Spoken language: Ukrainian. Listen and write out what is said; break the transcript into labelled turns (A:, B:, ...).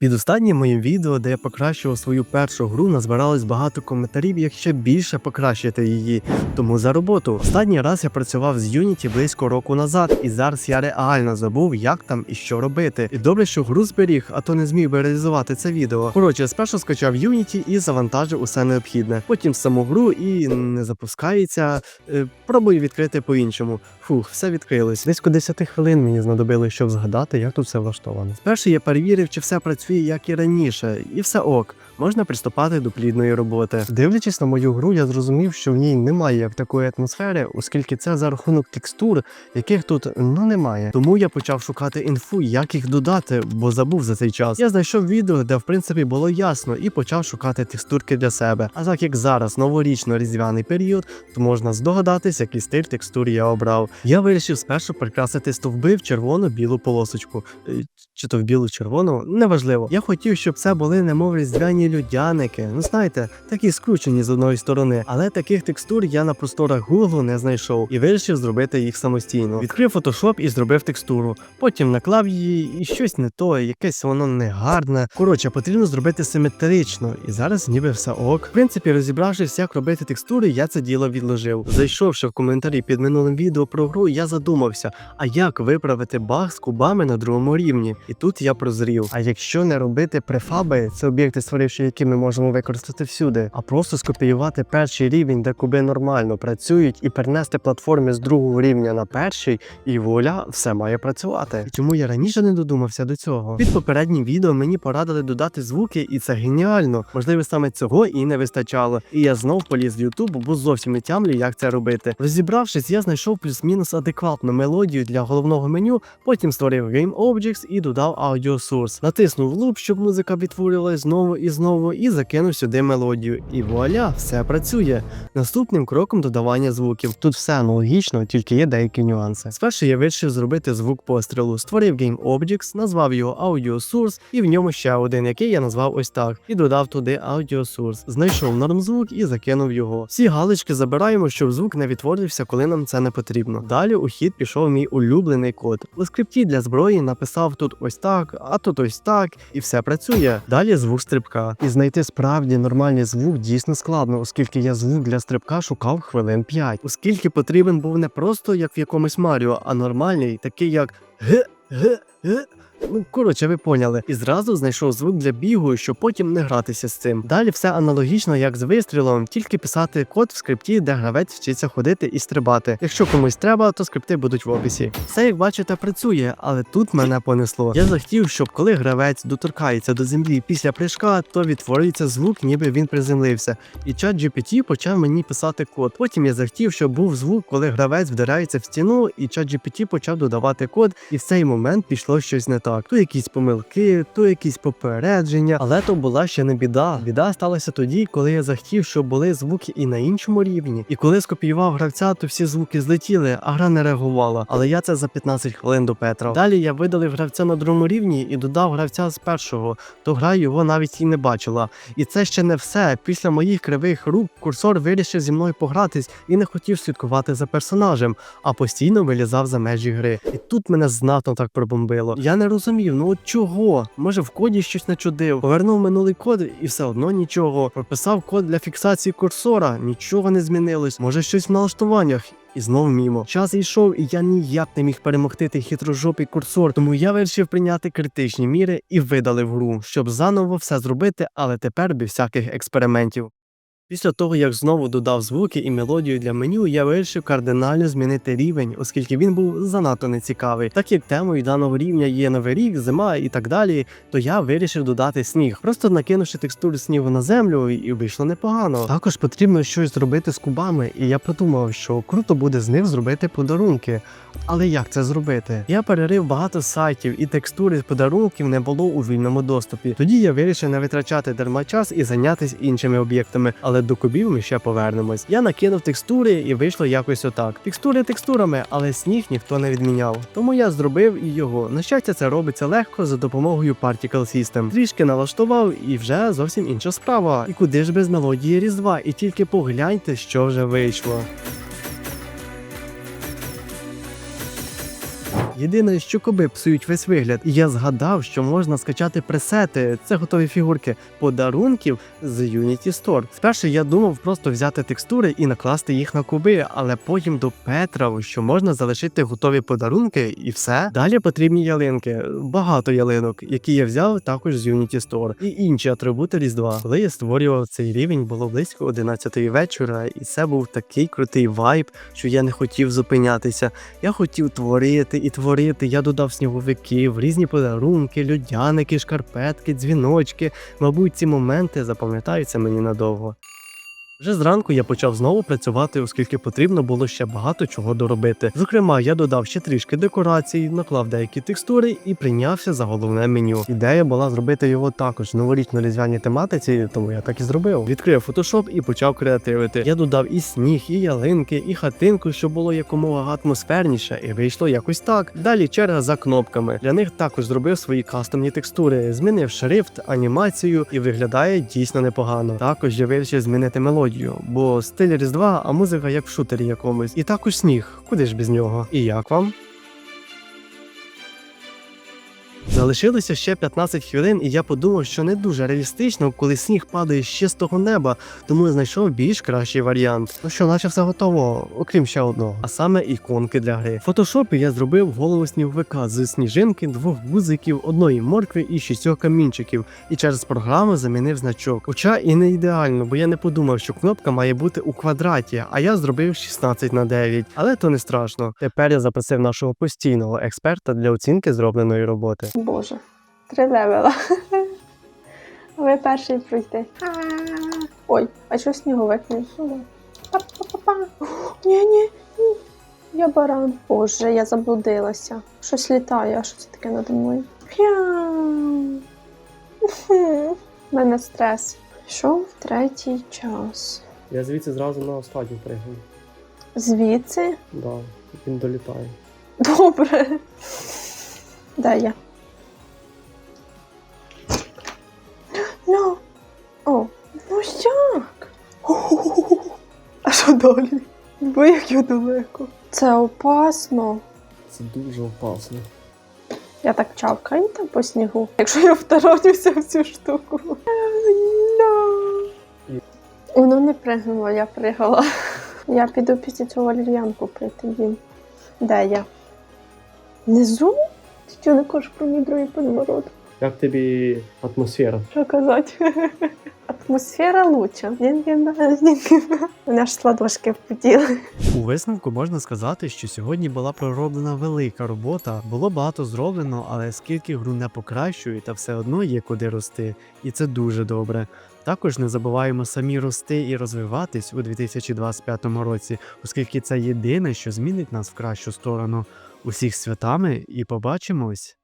A: Під останнім моїм відео, де я покращував свою першу гру, назбиралось багато коментарів, як ще більше покращити її. Тому за роботу. Останній раз я працював з Unity близько року назад, і зараз я реально забув, як там і що робити. І добре, що гру зберіг, а то не зміг би реалізувати це відео. Коротше, спершу скачав Unity і завантажив усе необхідне. Потім саму гру і не запускається. Е, Пробую відкрити по-іншому. Фух, все відкрилось. Близько 10 хвилин мені знадобилось, щоб згадати, як тут все влаштовано. Спершу я перевірив, чи все працює як і раніше, і все ок. Можна приступати до плідної роботи. Дивлячись на мою гру, я зрозумів, що в ній немає як такої атмосфери, оскільки це за рахунок текстур, яких тут ну немає. Тому я почав шукати інфу, як їх додати, бо забув за цей час. Я знайшов відео, де в принципі було ясно, і почав шукати текстурки для себе. А так як зараз новорічно-різдвяний період, то можна здогадатись, який стиль текстур я обрав. Я вирішив спершу прикрасити стовби в червоно-білу полосочку, Е, чи то в білу-червону, неважливо. Я хотів, щоб це були немов різдвяні людяники. Ну знаєте, такі скручені з одної сторони. Але таких текстур я на просторах Google не знайшов і вирішив зробити їх самостійно. Відкрив Photoshop і зробив текстуру. Потім наклав її і щось не то, якесь воно не гарне. Коротше, потрібно зробити симетрично, і зараз ніби все ок. В принципі, розібравшись, як робити текстури, я це діло відложив. Зайшовши в коментарі під минулим відео про гру, я задумався, а як виправити баг з кубами на другому рівні? І тут я прозрів. А якщо не робити префаби, це об'єкти, створивши які ми можемо використати всюди, а просто скопіювати перший рівень, де куби нормально працюють, і перенести платформи з другого рівня на перший, і вуаля, все має працювати. І чому я раніше не додумався до цього? Під попереднім відео мені порадили додати звуки, і це геніально. Можливо, саме цього і не вистачало. І я знов поліз в YouTube, бо зовсім не тямлю, як це робити. Розібравшись, я знайшов плюс-мінус адекватну мелодію для головного меню, потім створив Game Objects і додав Audio Source. Натиснув луп, щоб музика відтворювалась знову і знову, і закинув сюди мелодію. І вуаля, все працює. Наступним кроком додавання звуків. Тут все аналогічно, тільки є деякі нюанси. Спершу я вирішив зробити звук пострілу, створив Game Objects, назвав його Audio Source, і в ньому ще один, який я назвав ось так, і додав туди Audio Source. Знайшов норм звук і закинув його. Всі галочки забираємо, щоб звук не відтворився, коли нам це не потрібно. Далі у хід пішов мій улюблений код. У скрипті для зброї написав тут ось так, а тут ось так, і все працює. Далі звук стрибка. І знайти справді нормальний звук дійсно складно, оскільки я звук для стрибка шукав хвилин 5. Оскільки потрібен був не просто як в якомусь Маріо, а нормальний, такий як г г г. Ну, коротше, ви поняли. І зразу знайшов звук для бігу, щоб потім не гратися з цим. Далі все аналогічно, як з вистрілом, тільки писати код в скрипті, де гравець вчиться ходити і стрибати. Якщо комусь треба, то скрипти будуть в описі. Все, як бачите, працює, але тут мене понесло. Я захотів, щоб коли гравець доторкається до землі після прыжка, то відтворюється звук, ніби він приземлився. І чат GPT почав мені писати код. Потім я захотів, щоб був звук, коли гравець вдирається в стіну, і чат GPT почав додавати код, і в цей момент пішло щось не так. То якісь помилки, то якісь попередження, але то була ще не біда. Біда сталася тоді, коли я захотів, щоб були звуки і на іншому рівні. І коли скопіював гравця, то всі звуки злетіли, а гра не реагувала. Але я це за 15 хвилин допетрав. Далі я видалив гравця на другому рівні і додав гравця з першого, то гра його навіть і не бачила. І це ще не все. Після моїх кривих рук курсор вирішив зі мною погратись і не хотів слідкувати за персонажем, а постійно вилізав за межі гри. І тут мене знатно так пробомбило. Я не розумів, ну от чого? Може в коді щось начудив. Повернув минулий код і все одно нічого. Прописав код для фіксації курсора, нічого не змінилось. Може щось в налаштуваннях. І знов мімо. Час йшов, і я ніяк не міг перемогти той хитрожопий курсор, тому я вирішив прийняти критичні міри і видалив гру, щоб заново все зробити, але тепер без всяких експериментів. Після того, як знову додав звуки і мелодію для меню, я вирішив кардинально змінити рівень, оскільки він був занадто нецікавий. Так як темою даного рівня є новий рік, зима і так далі, то я вирішив додати сніг, просто накинувши текстуру снігу на землю, і вийшло непогано. Також потрібно щось зробити з кубами, і я подумав, що круто буде з них зробити подарунки. Але як це зробити? Я перерив багато сайтів, і текстури подарунків не було у вільному доступі. Тоді я вирішив не витрачати дарма час і зайнятися іншими об'єктами, але до кубів ми ще повернемось. Я накинув текстури і вийшло якось отак. Текстури текстурами, але сніг ніхто не відміняв. Тому я зробив і його. На щастя, це робиться легко за допомогою Particle System. Трішки налаштував і вже зовсім інша справа. І куди ж без мелодії Різдва? І тільки погляньте, що вже вийшло. Єдине, що коби псують весь вигляд, і я згадав, що можна скачати пресети, це готові фігурки подарунків з Unity Store. Спершу я думав просто взяти текстури і накласти їх на куби, але потім до Петра, що можна залишити готові подарунки і все. Далі потрібні ялинки, багато ялинок, які я взяв також з Unity Store, і інші атрибути Різдва. Коли я створював цей рівень, було близько 11 вечора, і це був такий крутий вайб, що я не хотів зупинятися. Я хотів творити і творити. Я додав сніговиків, різні подарунки, людяники, шкарпетки, дзвіночки. Мабуть, ці моменти запам'ятаються мені надовго. Вже зранку я почав знову працювати, оскільки потрібно було ще багато чого доробити. Зокрема, я додав ще трішки декорацій, наклав деякі текстури і прийнявся за головне меню. Ідея була зробити його також новорічно-різдвяній тематиці, тому я так і зробив. Відкрив фотошоп і почав креативити. Я додав і сніг, і ялинки, і хатинку, щоб було якомога атмосферніше, і вийшло якось так. Далі черга за кнопками. Для них також зробив свої кастомні текстури, змінив шрифт, анімацію і виглядає дійсно непогано. Також я вирішив змінити мелодію, бо стиль Різдва, а музика як в шутері якомусь. І також сніг. Куди ж без нього? І як вам? Залишилося ще 15 хвилин, і я подумав, що не дуже реалістично, коли сніг падає з чистого неба, тому знайшов більш кращий варіант. Ну що, наче все готово, окрім ще одного, а саме іконки для гри. В фотошопі я зробив голову сніговика з сніжинки, двох гузиків, одної моркви і шістьох камінчиків, і через програму замінив значок. Хоча і не ідеально, бо я не подумав, що кнопка має бути у квадраті, а я зробив 16 на 9. Але то не страшно. Тепер я запросив нашого постійного експерта для оцінки зробленої роботи.
B: Боже, три левела. Ви перший пройти. Ой, а що сніговик не Ні, ні, ні. Я баран. Боже, я заблудилася. Щось літає, а що це таке надо мною? У мене стрес. Йшов третій час.
A: Я звідси зразу на останню пригну.
B: Звідси?
A: Да, він долітає.
B: Добре. Де я? Як я далеко. Це опасно.
A: Це дуже опасно.
B: Я так чавкаю там по снігу. Якщо я второнюся в цю штуку. No. Воно не пригнуло, я пригала. Я піду після цього валер'янку прийти їм. Де я? Внизу? Ти не кажеш про мій другий подмород?
A: Як тобі атмосфера?
B: Що казати? Атмосфера лучша. У нас ж ладошки впотіли.
A: У висновку можна сказати, що сьогодні була пророблена велика робота. Було багато зроблено, але скільки гру не покращує, та все одно є куди рости, і це дуже добре. Також не забуваємо самі рости і розвиватись у 2025 році, оскільки це єдине, що змінить нас в кращу сторону. Усіх святами і побачимось!